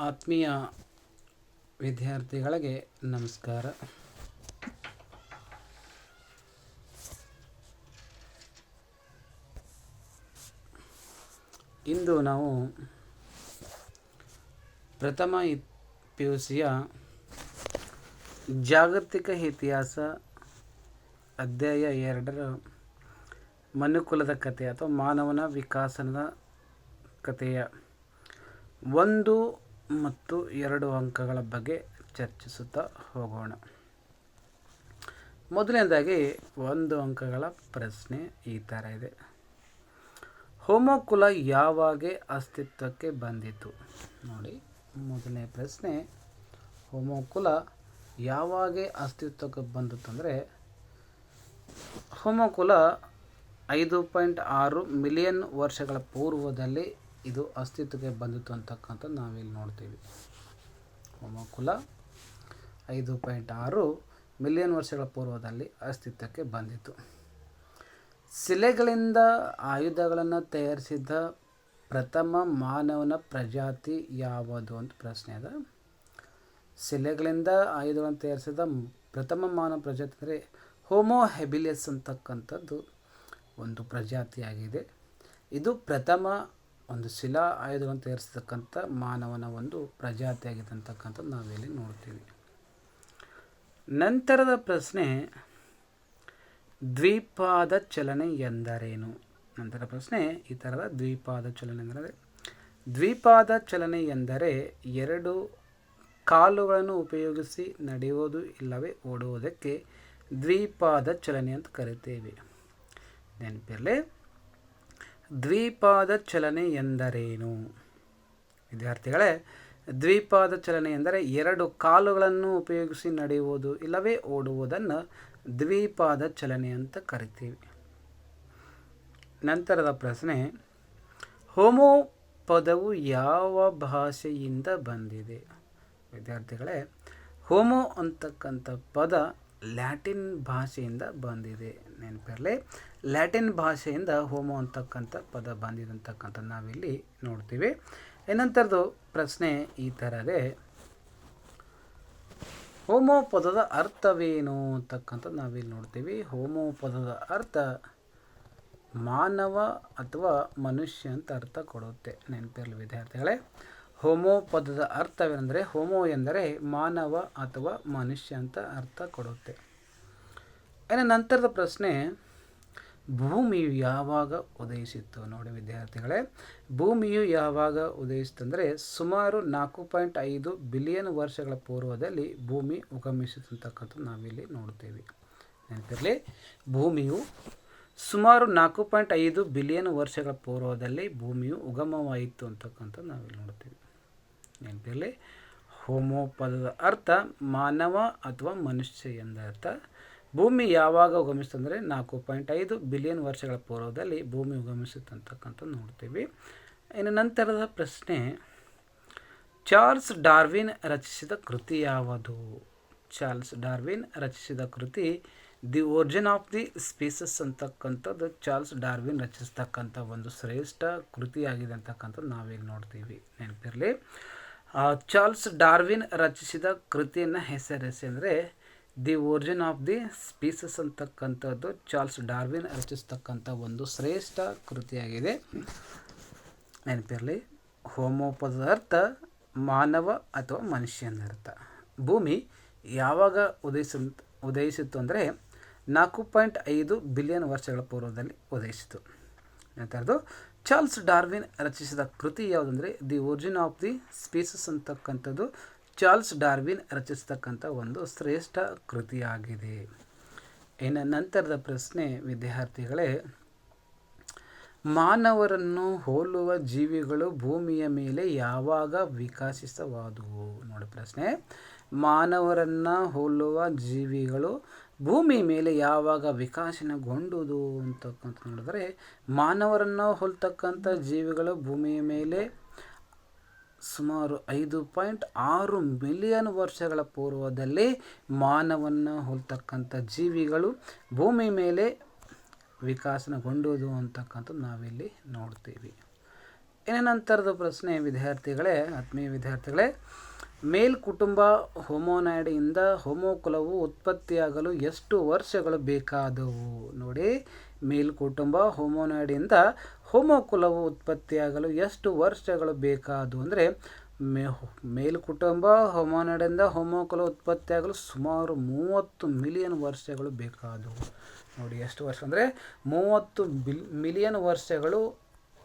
ಆತ್ಮೀಯ ವಿದ್ಯಾರ್ಥಿಗಳಿಗೆ ನಮಸ್ಕಾರ. ಇಂದು ನಾವು ಪ್ರಥಮ ಪಿ ಯು ಸಿಯ ಜಾಗತಿಕ ಇತಿಹಾಸ ಅಧ್ಯಾಯ ಎರಡರ ಮನುಕುಲದ ಕಥೆ ಅಥವಾ ಮಾನವನ ವಿಕಾಸನದ ಕಥೆಯ ಒಂದು ಮತ್ತು ಎರಡು ಅಂಕಗಳ ಬಗ್ಗೆ ಚರ್ಚಿಸುತ್ತಾ ಹೋಗೋಣ. ಮೊದಲನೇದಾಗಿ ಒಂದು ಅಂಕಗಳ ಪ್ರಶ್ನೆ ಈ ಥರ ಇದೆ. ಹೋಮೋಕುಲ ಯಾವಾಗ ಅಸ್ತಿತ್ವಕ್ಕೆ ಬಂದಿತು? ನೋಡಿ, ಮೊದಲನೇ ಪ್ರಶ್ನೆ, ಹೋಮೋಕುಲ ಯಾವಾಗ ಅಸ್ತಿತ್ವಕ್ಕೆ ಬಂದಿತ್ತು ಅಂದರೆ, ಹೋಮೋಕುಲ ಐದು ಪಾಯಿಂಟ್ ಆರು ಮಿಲಿಯನ್ ವರ್ಷಗಳ ಪೂರ್ವದಲ್ಲಿ ಇದು ಅಸ್ತಿತ್ವಕ್ಕೆ ಬಂದಿತ್ತು ಅಂತಕ್ಕಂಥದ್ದು ನಾವಿಲ್ಲಿ ನೋಡ್ತೀವಿ. ಹೋಮೋಕುಲ ಐದು ಪಾಯಿಂಟ್ ಆರು ಮಿಲಿಯನ್ ವರ್ಷಗಳ ಪೂರ್ವದಲ್ಲಿ ಅಸ್ತಿತ್ವಕ್ಕೆ ಬಂದಿತ್ತು. ಶಿಲೆಗಳಿಂದ ಆಯುಧಗಳನ್ನು ತಯಾರಿಸಿದ ಪ್ರಥಮ ಮಾನವನ ಪ್ರಜಾತಿ ಯಾವುದು ಅಂತ ಪ್ರಶ್ನೆ ಅದ. ಶಿಲೆಗಳಿಂದ ಆಯುಧಗಳನ್ನು ತಯಾರಿಸಿದ ಪ್ರಥಮ ಮಾನವ ಪ್ರಜಾತಿ ಅಂದರೆ ಹೋಮೋ ಹೆಬಿಲಿಯಸ್ ಅಂತಕ್ಕಂಥದ್ದು ಒಂದು ಪ್ರಜಾತಿಯಾಗಿದೆ. ಇದು ಪ್ರಥಮ ಒಂದು ಶಿಲಾ ಆಯುಧಗಳನ್ನು ತಯಾರಿಸತಕ್ಕಂಥ ಮಾನವನ ಒಂದು ಪ್ರಜಾತಿಯಾಗಿದೆ ಅಂತಕ್ಕಂಥದ್ದು ನಾವಿಲ್ಲಿ ನೋಡ್ತೀವಿ. ನಂತರದ ಪ್ರಶ್ನೆ, ದ್ವಿಪಾದ ಚಲನೆ ಎಂದರೇನು? ನಂತರ ಪ್ರಶ್ನೆ, ಈ ಥರದ ದ್ವಿಪಾದ ಚಲನೆ ಎಂದರೆ, ದ್ವಿಪಾದ ಚಲನೆ ಎಂದರೆ ಎರಡು ಕಾಲುಗಳನ್ನು ಉಪಯೋಗಿಸಿ ನಡೆಯುವುದು ಇಲ್ಲವೇ ಓಡುವುದಕ್ಕೆ ದ್ವಿಪಾದ ಚಲನೆ ಅಂತ ಕರಿತೇವೆ ನೆನಪಿರಲಿ? ದ್ವಿಪಾದ ಚಲನೆ ಎಂದರೇನು ವಿದ್ಯಾರ್ಥಿಗಳೇ ದ್ವಿಪಾದ ಚಲನೆ ಎಂದರೆ ಎರಡು ಕಾಲುಗಳನ್ನು ಉಪಯೋಗಿಸಿ ನಡೆಯುವುದು, ಇಲ್ಲವೇ ಓಡುವುದನ್ನು ದ್ವಿಪಾದ ಚಲನೆ ಅಂತ ಕರಿತೀವಿ. ನಂತರದ ಪ್ರಶ್ನೆ ಹೋಮೋ ಪದವು ಯಾವ ಭಾಷೆಯಿಂದ ಬಂದಿದೆ? ವಿದ್ಯಾರ್ಥಿಗಳೇ, ಹೋಮೋ ಅಂತಕ್ಕಂಥ ಪದ ಲ್ಯಾಟಿನ್ ಭಾಷೆಯಿಂದ ಬಂದಿದೆ ನೆನಪಿರಲಿ. ಲ್ಯಾಟಿನ್ ಭಾಷೆಯಿಂದ ಹೋಮೋ ಅಂತಕ್ಕಂಥ ಪದ ಬಂದಿದೆ ಅಂತಕ್ಕಂಥ ನಾವಿಲ್ಲಿ ನೋಡ್ತೀವಿ. ಏನಂತರದು ಪ್ರಶ್ನೆ ಈ ಥರದೇ. ಹೋಮೋ ಪದದ ಅರ್ಥವೇನು ಅಂತಕ್ಕಂಥದ್ದು ನಾವಿಲ್ಲಿ ನೋಡ್ತೀವಿ. ಹೋಮೋ ಪದದ ಅರ್ಥ ಮಾನವ ಅಥವಾ ಮನುಷ್ಯ ಅಂತ ಅರ್ಥ ಕೊಡುತ್ತೆ ನೆನಪಿರಲಿ ವಿದ್ಯಾರ್ಥಿಗಳೇ. ಹೋಮೋ ಪದದ ಅರ್ಥವೇನೆಂದರೆ ಹೋಮೋ ಎಂದರೆ ಮಾನವ ಅಥವಾ ಮನುಷ್ಯ ಅಂತ ಅರ್ಥ ಕೊಡುತ್ತೆ. ಇನ್ನು ನಂತರದ ಪ್ರಶ್ನೆ, ಭೂಮಿಯು ಯಾವಾಗ ಉದಯಿಸಿತ್ತು? ನೋಡಿ ವಿದ್ಯಾರ್ಥಿಗಳೇ, ಭೂಮಿಯು ಯಾವಾಗ ಉದಯಿಸಿತು ಅಂದರೆ ಸುಮಾರು ನಾಲ್ಕು ಪಾಯಿಂಟ್ ಐದು ಬಿಲಿಯನ್ ವರ್ಷಗಳ ಪೂರ್ವದಲ್ಲಿ ಭೂಮಿ ಉಗಮಿಸಿತು ನಾವಿಲ್ಲಿ ನೋಡ್ತೀವಿ. ನೆನಪಿರಲಿ, ಭೂಮಿಯು ಸುಮಾರು ನಾಲ್ಕು ಪಾಯಿಂಟ್ ಐದು ಬಿಲಿಯನ್ ವರ್ಷಗಳ ಪೂರ್ವದಲ್ಲಿ ಭೂಮಿಯು ಉಗಮವಾಯಿತು ಅಂತಕ್ಕಂಥದ್ದು ನಾವಿಲ್ಲಿ ನೋಡ್ತೀವಿ. ನೆನಪಿರಲಿ ಹೋಮೋ ಪದದ ಅರ್ಥ ಮಾನವ ಅಥವಾ ಮನುಷ್ಯ ಎಂದರ್ಥ ಭೂಮಿ ಯಾವಾಗ ಉಗಮಿಸ್ತಂದರೆ ನಾಲ್ಕು ಪಾಯಿಂಟ್ ಐದು ಬಿಲಿಯನ್ ವರ್ಷಗಳ ಪೂರ್ವದಲ್ಲಿ ಭೂಮಿ ಉಗಮಿಸುತ್ತಂತಕ್ಕಂಥದ್ದು ನೋಡ್ತೀವಿ. ಇನ್ನು ನಂತರದ ಪ್ರಶ್ನೆ, ಚಾರ್ಲ್ಸ್ ಡಾರ್ವಿನ್ ರಚಿಸಿದ ಕೃತಿ ಯಾವುದು? ಚಾರ್ಲ್ಸ್ ಡಾರ್ವಿನ್ ರಚಿಸಿದ ಕೃತಿ, the origin of the species ಅಂತಕ್ಕಂಥದ್ದು ಚಾರ್ಲ್ಸ್ ಡಾರ್ವಿನ್ ರಚಿಸ್ತಕ್ಕಂಥ ಒಂದು ಶ್ರೇಷ್ಠ ಕೃತಿಯಾಗಿದೆ ಅಂತಕ್ಕಂಥದ್ದು ನಾವಿಲ್ಲಿ ನೋಡ್ತೀವಿ. ನೆನಪಿರಲಿ. ಚಾರ್ಲ್ಸ್ ಡಾರ್ವಿನ್ ರಚಿಸಿದ ಕೃತಿಯನ್ನು ಹೆಸರಿಸಿ ಅಂದರೆ, the origin of the species ಅಂತಕ್ಕಂಥದ್ದು ಚಾರ್ಲ್ಸ್ ಡಾರ್ವಿನ್ ರಚಿಸ್ತಕ್ಕಂಥ ಒಂದು ಶ್ರೇಷ್ಠ ಕೃತಿಯಾಗಿದೆ. ನೆನಪಿರಲಿ, ಹೋಮೋಪದ ಅರ್ಥ ಮಾನವ ಅಥವಾ ಮನುಷ್ಯನ ಅರ್ಥ. ಭೂಮಿ ಯಾವಾಗ ಉದಯಿಸ, ಉದಯಿಸಿತು ಅಂದರೆ, ನಾಲ್ಕು ಪಾಯಿಂಟ್ ಐದು ಬಿಲಿಯನ್ ವರ್ಷಗಳ ಪೂರ್ವದಲ್ಲಿ ಉದಯಿಸಿತು. ನಂತರದ್ದು ಚಾರ್ಲ್ಸ್ ಡಾರ್ವಿನ್ ರಚಿಸಿದ ಕೃತಿ ಯಾವುದಂದ್ರೆ the origin of the species ಅಂತಕ್ಕಂಥದ್ದು. ಚಾರ್ಲ್ಸ್ ಡಾರ್ವಿನ್ ರಚಿಸ್ತಕ್ಕಂಥ ಒಂದು ಶ್ರೇಷ್ಠ ಕೃತಿಯಾಗಿದೆ. ಇನ್ನು ನಂತರದ ಪ್ರಶ್ನೆ ವಿದ್ಯಾರ್ಥಿಗಳೇ, ಮಾನವರನ್ನು ಹೋಲುವ ಜೀವಿಗಳು ಭೂಮಿಯ ಮೇಲೆ ಯಾವಾಗ ವಿಕಸಿತವಾದವು ನೋಡಿ ಪ್ರಶ್ನೆ. ಮಾನವರನ್ನು ಹೋಲುವ ಜೀವಿಗಳು ಭೂಮಿ ಮೇಲೆ ಯಾವಾಗ ವಿಕಾಸನಗೊಂಡುದು ಅಂತಕ್ಕಂಥ ನೋಡಿದ್ರೆ ಮಾನವರನ್ನು ಹೊಲ್ತಕ್ಕಂಥ ಜೀವಿಗಳು ಭೂಮಿಯ ಮೇಲೆ ಸುಮಾರು ಐದು ಪಾಯಿಂಟ್ ಆರು ಮಿಲಿಯನ್ ವರ್ಷಗಳ ಪೂರ್ವದಲ್ಲಿ ಮಾನವನ ಹೊಲ್ತಕ್ಕಂಥ ಜೀವಿಗಳು ಭೂಮಿ ಮೇಲೆ ವಿಕಾಸನಗೊಂಡುದು ಅಂತಕ್ಕಂಥದ್ದು ನಾವಿಲ್ಲಿ ನೋಡ್ತೀವಿ. ಇನ್ನೇನಂತರದ ಪ್ರಶ್ನೆ, ವಿದ್ಯಾರ್ಥಿಗಳೇ, ಆತ್ಮೀಯ ವಿದ್ಯಾರ್ಥಿಗಳೇ ಮೇಲ್ ಕುಟುಂಬ ಹೋಮೋನಾಯ್ಡಿಯಿಂದ ಹೋಮೋಕುಲವು ಉತ್ಪತ್ತಿಯಾಗಲು ಎಷ್ಟು ವರ್ಷಗಳು ಬೇಕಾದವು? ನೋಡಿ ಮೇಲ್ ಕುಟುಂಬ ಹೋಮೋನಾಯ್ಡಿಯಿಂದ ಹೋಮೋಕುಲವು ಉತ್ಪತ್ತಿಯಾಗಲು ಎಷ್ಟು ವರ್ಷಗಳು ಬೇಕಾದವು ಅಂದರೆ, ಮೇ ಮೇಲ್ ಕುಟುಂಬ ಹೋಮೋನಾಯ್ಡಿಂದ ಹೋಮೋಕುಲ ಉತ್ಪತ್ತಿಯಾಗಲು ಸುಮಾರು ಮೂವತ್ತು ಮಿಲಿಯನ್ ವರ್ಷಗಳು ಬೇಕಾದವು. ನೋಡಿ, ಎಷ್ಟು ವರ್ಷ ಅಂದರೆ, ಮೂವತ್ತು ಬಿಲ್, ಮಿಲಿಯನ್ ವರ್ಷಗಳು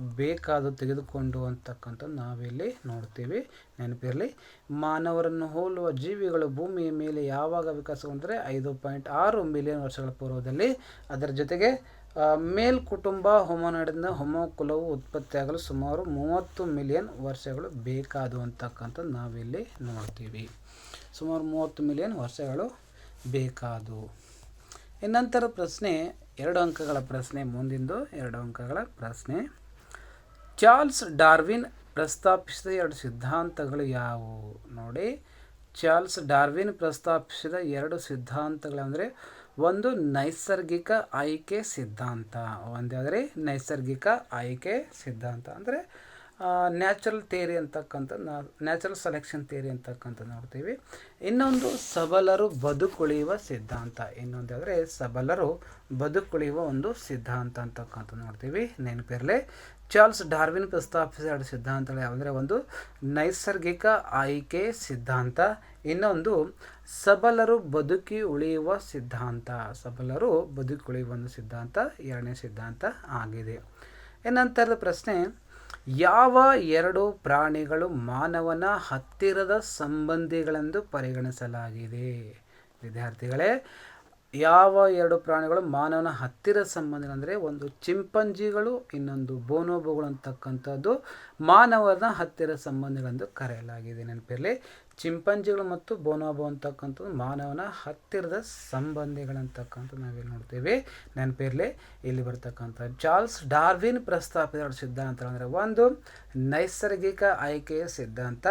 ಬೇಕಾದ ತೆಗೆದುಕೊಂಡು ಅಂತಕ್ಕಂಥದ್ದು ನಾವಿಲ್ಲಿ ನೋಡ್ತೀವಿ. ನೆನಪಿರಲಿ, ಮಾನವರನ್ನು ಹೋಲುವ ಜೀವಿಗಳು ಭೂಮಿಯ ಮೇಲೆ ಯಾವಾಗ ವಿಕಾಸಗೊಂಡರೆ ಐದು ಪಾಯಿಂಟ್ ಆರು ಮಿಲಿಯನ್ ವರ್ಷಗಳ ಪೂರ್ವದಲ್ಲಿ. ಅದರ ಜೊತೆಗೆ ಮೇಲ್ ಕುಟುಂಬ ಹೋಮೋನಾಡಿಂದ ಹೋಮೋಕುಲವು ಉತ್ಪತ್ತಿಯಾಗಲು ಸುಮಾರು ಮೂವತ್ತು ಮಿಲಿಯನ್ ವರ್ಷಗಳು ಬೇಕಾದವು ಅಂತಕ್ಕಂಥದ್ದು ನಾವಿಲ್ಲಿ ನೋಡ್ತೀವಿ. ಸುಮಾರು ಮೂವತ್ತು ಮಿಲಿಯನ್ ವರ್ಷಗಳು ಬೇಕಾದವು ಇನ್ನಂತರ ಪ್ರಶ್ನೆ, ಎರಡು ಅಂಕಗಳ ಪ್ರಶ್ನೆ, ಮುಂದಿಂದು ಎರಡು ಅಂಕಗಳ ಪ್ರಶ್ನೆ. ಚಾರ್ಲ್ಸ್ ಡಾರ್ವಿನ್ ಪ್ರಸ್ತಾಪಿಸಿದ ಎರಡು ಸಿದ್ಧಾಂತಗಳು ಯಾವುವು ನೋಡಿ. ಚಾರ್ಲ್ಸ್ ಡಾರ್ವಿನ್ ಪ್ರಸ್ತಾಪಿಸಿದ ಎರಡು ಸಿದ್ಧಾಂತಗಳಂದರೆ ಒಂದು ನೈಸರ್ಗಿಕ ಆಯ್ಕೆ ಸಿದ್ಧಾಂತ ಒಂದಾದರೆ ನೈಸರ್ಗಿಕ ಆಯ್ಕೆ ಸಿದ್ಧಾಂತ. ಅಂದರೆ ನ್ಯಾಚುರಲ್ ಥಿಯರಿ ಅಂತಕ್ಕಂಥ ನ್ಯಾಚುರಲ್ ಸೆಲೆಕ್ಷನ್ ಥಿಯರಿ ಅಂತಕ್ಕಂಥ ನೋಡ್ತೀವಿ. ಇನ್ನೊಂದು, ಸಬಲರು ಬದುಕುಳಿಯುವ ಸಿದ್ಧಾಂತ. ಇನ್ನೊಂದು ಅಂದರೆ ಸಬಲರು ಬದುಕುಳಿಯುವ ಒಂದು ಸಿದ್ಧಾಂತ ಅಂತಕ್ಕಂಥ ನೋಡ್ತೀವಿ. ನೆನಪಿರಲಿ. ಚಾರ್ಲ್ಸ್ ಡಾರ್ವಿನ್ ಪ್ರಸ್ತಾಪಿಸಿದ ಸಿದ್ಧಾಂತಗಳು ಯಾವುದಂದರೆ ಒಂದು ನೈಸರ್ಗಿಕ ಆಯ್ಕೆ ಸಿದ್ಧಾಂತ. ಇನ್ನೊಂದು, ಸಬಲರು ಬದುಕಿ ಉಳಿಯುವ ಸಿದ್ಧಾಂತ. ಸಬಲರು ಬದುಕಿ ಉಳಿಯುವ ಒಂದು ಸಿದ್ಧಾಂತ, ಎರಡನೇ ಸಿದ್ಧಾಂತ ಆಗಿದೆ. ನಂತರದ ಪ್ರಶ್ನೆ, ಯಾವ ಎರಡು ಪ್ರಾಣಿಗಳು ಮಾನವನ ಹತ್ತಿರದ ಸಂಬಂಧಿಗಳೆಂದು ಪರಿಗಣಿಸಲಾಗಿದೆ? ವಿದ್ಯಾರ್ಥಿಗಳೇ ಯಾವ ಎರಡು ಪ್ರಾಣಿಗಳು ಮಾನವನ ಹತ್ತಿರ ಸಂಬಂಧಿಗಳಂದರೆ ಒಂದು ಚಿಂಪಂಜಿಗಳು, ಇನ್ನೊಂದು ಬೋನೋಬುಗಳು ಅಂತಕ್ಕಂಥದ್ದು ಮಾನವನ ಹತ್ತಿರ ಸಂಬಂಧಿಗಳೆಂದು ಕರೆಯಲಾಗಿದೆ. ನೆನಪಿರಲಿ, ಚಿಂಪಂಜಿಗಳು ಮತ್ತು ಬೋನೋಬೋ ಅಂತಕ್ಕಂಥದ್ದು ಮಾನವನ ಹತ್ತಿರದ ಸಂಬಂಧಿಗಳಂತಕ್ಕಂಥದ್ದು ನಾವೇನು ನೋಡ್ತೇವೆ. ನೆನಪಿರಲಿ, ಇಲ್ಲಿ ಬರ್ತಕ್ಕಂಥ ಚಾರ್ಲ್ಸ್ ಡಾರ್ವಿನ್ ಪ್ರಸ್ತಾಪಿತ ಸಿದ್ಧಾಂತ ಅಂದರೆ ಒಂದು ನೈಸರ್ಗಿಕ ಆಯ್ಕೆಯ ಸಿದ್ಧಾಂತ,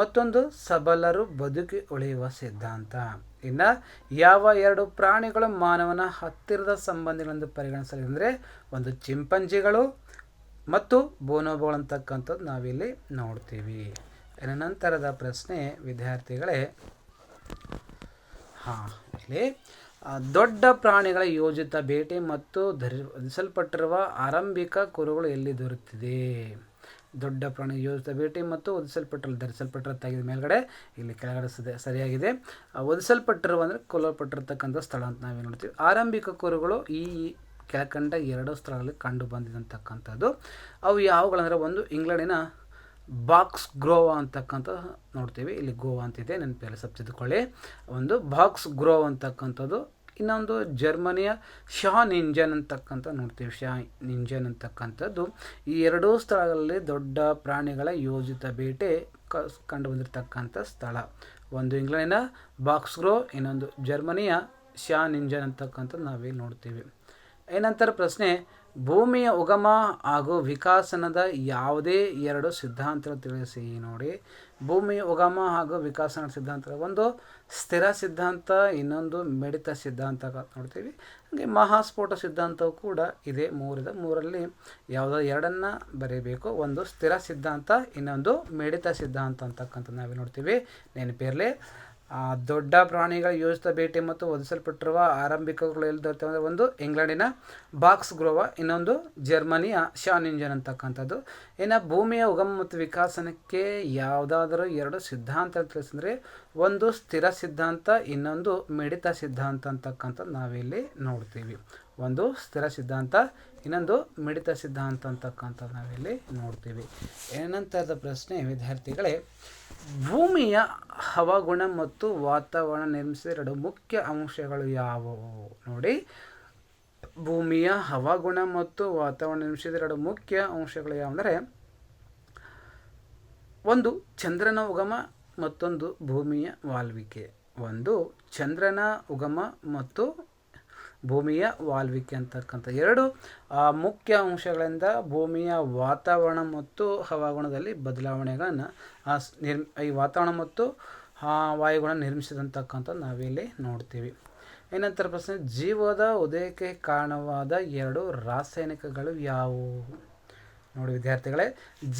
ಮತ್ತೊಂದು ಸಬಲರು ಬದುಕಿ ಉಳಿಯುವ ಸಿದ್ಧಾಂತ. ಇನ್ನು ಯಾವ ಎರಡು ಪ್ರಾಣಿಗಳು ಮಾನವನ ಹತ್ತಿರದ ಸಂಬಂಧಿಗಳೆಂದು ಪರಿಗಣಿಸಲಿ ಅಂದರೆ ಒಂದು ಚಿಂಪಂಜಿಗಳು ಮತ್ತು ಬೋನೋಬೋಗಳು ಅಂತಕ್ಕಂಥದ್ದು ನಾವಿಲ್ಲಿ ನೋಡ್ತೀವಿ. ಇನ್ನು ನಂತರದ ಪ್ರಶ್ನೆ ವಿದ್ಯಾರ್ಥಿಗಳೇ, ಹಾಂ, ಇಲ್ಲಿ ದೊಡ್ಡ ಪ್ರಾಣಿಗಳ ಯೋಜಿತ ಭೇಟಿ ಮತ್ತು ಧರಿಸಲ್ಪಟ್ಟಿರುವ ಆರಂಭಿಕ ಕುರುಗಳು ಎಲ್ಲಿ ದೊರೆತಿದೆ? ದೊಡ್ಡ ಪ್ರಾಣಿ ಯೋಜಿತ ಭೇಟಿ ಮತ್ತು ಒದಿಸಲ್ಪಟ್ಟರು ಧರಿಸಲ್ಪಟ್ಟಿರೋ ತಾಗಿದ ಮೇಲ್ಗಡೆ. ಇಲ್ಲಿ ಕೆಳಗಡೆ ಸರಿಯಾಗಿದೆ. ಒದಿಸಲ್ಪಟ್ಟಿರುವ ಅಂದರೆ ಕೊಲ್ಲಲ್ಪಟ್ಟಿರ್ತಕ್ಕಂಥ ಸ್ಥಳ ಅಂತ ನಾವೇನು ನೋಡ್ತೀವಿ. ಆರಂಭಿಕ ಕುರುಗಳು ಈ ಕೆಳಕಂಡ ಎರಡು ಸ್ಥಳಗಳಲ್ಲಿ ಕಂಡು ಬಂದಿದಂತಕ್ಕಂಥದ್ದು. ಅವು ಯಾವುಗಳಂದರೆ ಒಂದು ಇಂಗ್ಲೆಂಡಿನ ಬಾಕ್ಸ್ ಗ್ರೋವಾ ಅಂತಕ್ಕಂಥ ನೋಡ್ತೀವಿ. ಇಲ್ಲಿ ಗೋವಾ ಅಂತಿದೆ ಸಬ್ ಸಬ್ಸಿದ್ಕೊಳ್ಳಿ ಒಂದು ಬಾಕ್ಸ್ ಗ್ರೋವ್ ಅಂತಕ್ಕಂಥದ್ದು ಇನ್ನೊಂದು ಜರ್ಮನಿಯ ಶಾ ನಿಂಜನ್ ಅಂತಕ್ಕಂಥ ನೋಡ್ತೀವಿ, ಶಾ ನಿಂಜನ್ ಅಂತಕ್ಕಂಥದ್ದು. ಈ ಎರಡೂ ಸ್ಥಳಗಳಲ್ಲಿ ದೊಡ್ಡ ಪ್ರಾಣಿಗಳ ಯೋಜಿತ ಬೇಟೆ ಕ ಕಂಡು ಸ್ಥಳ. ಒಂದು ಇಂಗ್ಲೆಂಡಿನ ಬಾಕ್ಸ್ ಗ್ರೋ ಇನ್ನೊಂದು ಜರ್ಮನಿಯ ಶಾ ನಿಂಜನ್ ಅಂತಕ್ಕಂಥದ್ದು ನಾವಿಲ್ಲಿ ನೋಡ್ತೀವಿ. ಏನಂತರ ಪ್ರಶ್ನೆ, ಭೂಮಿಯ ಉಗಮ ಹಾಗೂ ವಿಕಾಸನದ ಯಾವುದೇ ಎರಡು ಸಿದ್ಧಾಂತಗಳು ತಿಳಿಸಿ ನೋಡಿ. ಭೂಮಿಯ ಉಗಮ ಹಾಗೂ ವಿಕಾಸನ ಸಿದ್ಧಾಂತ ಒಂದು ಸ್ಥಿರ ಸಿದ್ಧಾಂತ, ಇನ್ನೊಂದು ಮಿಡಿತ ಸಿದ್ಧಾಂತ ನೋಡ್ತೀವಿ. ಹಾಗೆ ಮಹಾಸ್ಫೋಟ ಸಿದ್ಧಾಂತವು ಕೂಡ ಇದೆ ಮೂರದ ಮೂರಲ್ಲಿ ಯಾವುದೋ ಎರಡನ್ನು ಬರೀಬೇಕು. ಒಂದು ಸ್ಥಿರ ಸಿದ್ಧಾಂತ, ಇನ್ನೊಂದು ಮಿಡಿತ ಸಿದ್ಧಾಂತ ಅಂತಕ್ಕಂಥ ನಾವೇ ನೋಡ್ತೀವಿ. ನೆನಪಿರಲಿ. ದೊಡ್ಡ ಪ್ರಾಣಿಗಳ ಯೋಜಿತ ಭೇಟಿ ಮತ್ತು ಒದಿಸಲ್ಪಟ್ಟಿರುವ ಆರಂಭಿಕಗಳು ಎಲ್ಲಿ ದೊರೆತವೆ ಒಂದು ಇಂಗ್ಲೆಂಡಿನ ಬಾಕ್ಸ್ ಗ್ರೋವ, ಇನ್ನೊಂದು ಜರ್ಮನಿಯ ಶಾನ್ ಇಂಜನ್ ಅಂತಕ್ಕಂಥದ್ದು. ಇನ್ನು ಭೂಮಿಯ ಉಗಮ ಮತ್ತು ವಿಕಾಸನಕ್ಕೆ ಯಾವುದಾದರೂ ಎರಡು ಸಿದ್ಧಾಂತ ತಿಳಿಸಿದ್ರೆ ಒಂದು ಸ್ಥಿರ ಸಿದ್ಧಾಂತ, ಇನ್ನೊಂದು ಮಿಡಿತ ಸಿದ್ಧಾಂತ ಅಂತಕ್ಕಂಥದ್ದು ನಾವಿಲ್ಲಿ ನೋಡ್ತೀವಿ. ಒಂದು ಸ್ಥಿರ ಸಿದ್ಧಾಂತ, ಇನ್ನೊಂದು ಮಿಡಿತ ಸಿದ್ಧಾಂತ ಅಂತಕ್ಕಂಥದ್ದು ನಾವಿಲ್ಲಿ ನೋಡ್ತೀವಿ. ಏನಂತರದ ಪ್ರಶ್ನೆ, ವಿದ್ಯಾರ್ಥಿಗಳೇ ಭೂಮಿಯ ಹವಾಗುಣ ಮತ್ತು ವಾತಾವರಣ ನಿರ್ಮಿಸಿದ ಎರಡು ಮುಖ್ಯ ಅಂಶಗಳು ಯಾವುವು? ನೋಡಿ, ಭೂಮಿಯ ಹವಾಗುಣ ಮತ್ತು ವಾತಾವರಣ ನಿರ್ಮಿಸಿದ ಎರಡು ಮುಖ್ಯ ಅಂಶಗಳು ಯಾವಂದರೆ ಒಂದು ಚಂದ್ರನ ಉಗಮ ಮತ್ತೊಂದು ಭೂಮಿಯ ವಾಲ್ವಿಕೆ ಒಂದು ಚಂದ್ರನ ಉಗಮ ಮತ್ತು ಭೂಮಿಯ ವಾಲ್ವಿಕೆ ಅಂತಕ್ಕಂಥ ಎರಡು ಮುಖ್ಯ ಅಂಶಗಳಿಂದ ಭೂಮಿಯ ವಾತಾವರಣ ಮತ್ತು ಹವಾಗುಣದಲ್ಲಿ ಬದಲಾವಣೆಗಳನ್ನು ನಿರ್ ಈ ವಾತಾವರಣ ಮತ್ತು ವಾಯುಗುಣ ನಿರ್ಮಿಸಿದಂತಕ್ಕಂಥದ್ದು ನಾವಿಲ್ಲಿ ನೋಡ್ತೀವಿ. ಏನಂತರ ಪ್ರಶ್ನೆ, ಜೀವದ ಉದಯಕ್ಕೆ ಕಾರಣವಾದ ಎರಡು ರಾಸಾಯನಿಕಗಳು ಯಾವುವು? ನೋಡಿ ವಿದ್ಯಾರ್ಥಿಗಳೇ,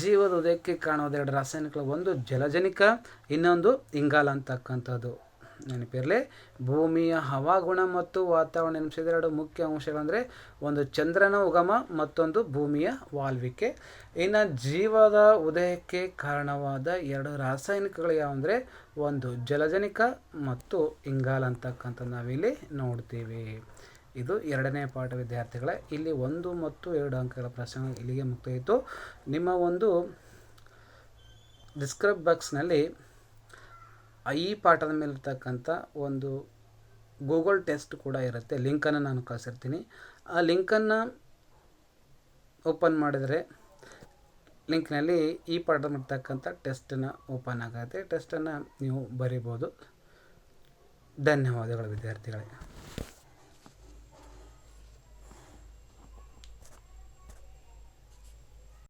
ಜೀವದ ಉದಯಕ್ಕೆ ಕಾಣುವ ಎರಡು ರಾಸಾಯನಿಕಗಳು, ಒಂದು ಜಲಜನಿಕ, ಇನ್ನೊಂದು ಇಂಗಾಲ ಅಂತಕ್ಕಂಥದ್ದು. ನೆನಪಿರಲಿ, ಭೂಮಿಯ ಹವಾಗುಣ ಮತ್ತು ವಾತಾವರಣ ನೆನಪಿಸಿದ ಎರಡು ಮುಖ್ಯ ಅಂಶಗಳಂದರೆ, ಒಂದು ಚಂದ್ರನ ಉಗಮ ಮತ್ತೊಂದು ಭೂಮಿಯ ವಾಲ್ವಿಕೆ ಇನ್ನು ಜೀವದ ಉದಯಕ್ಕೆ ಕಾರಣವಾದ ಎರಡು ರಾಸಾಯನಿಕಗಳು ಯಾವಂದರೆ, ಒಂದು ಜಲಜನಿಕ ಮತ್ತು ಇಂಗಾಲ ಅಂತಕ್ಕಂಥ ನಾವಿಲ್ಲಿ ನೋಡ್ತೀವಿ. ಇದು ಎರಡನೇ ಪಾಠ ವಿದ್ಯಾರ್ಥಿಗಳೇ. ಇಲ್ಲಿ ಒಂದು ಮತ್ತು ಎರಡು ಅಂಕಗಳ ಪ್ರಶ್ನೆ ಇಲ್ಲಿಗೆ ಮುಕ್ತಾಯಿತು ನಿಮ್ಮ ಒಂದು ಡಿಸ್ಕ್ರಿಪ್ ಬಾಕ್ಸ್ನಲ್ಲಿ ಈ ಪಾಠದ ಮೇಲಿರ್ತಕ್ಕಂಥ ಒಂದು ಗೂಗಲ್ ಟೆಸ್ಟ್ ಕೂಡ ಇರುತ್ತೆ. ಲಿಂಕನ್ನು ನಾನು ಕಳಿಸಿರ್ತೀನಿ. ಆ ಲಿಂಕನ್ನು ಓಪನ್ ಮಾಡಿದರೆ ಲಿಂಕ್ನಲ್ಲಿ ಈ ಪಾಠದ ಇರ್ತಕ್ಕಂಥ ಟೆಸ್ಟನ್ನ ಓಪನ್ ಆಗುತ್ತೆ. ಟೆಸ್ಟನ್ನು ನೀವು ಬರಿಬೋದು. ಧನ್ಯವಾದಗಳು, ವಿದ್ಯಾರ್ಥಿಗಳೇ.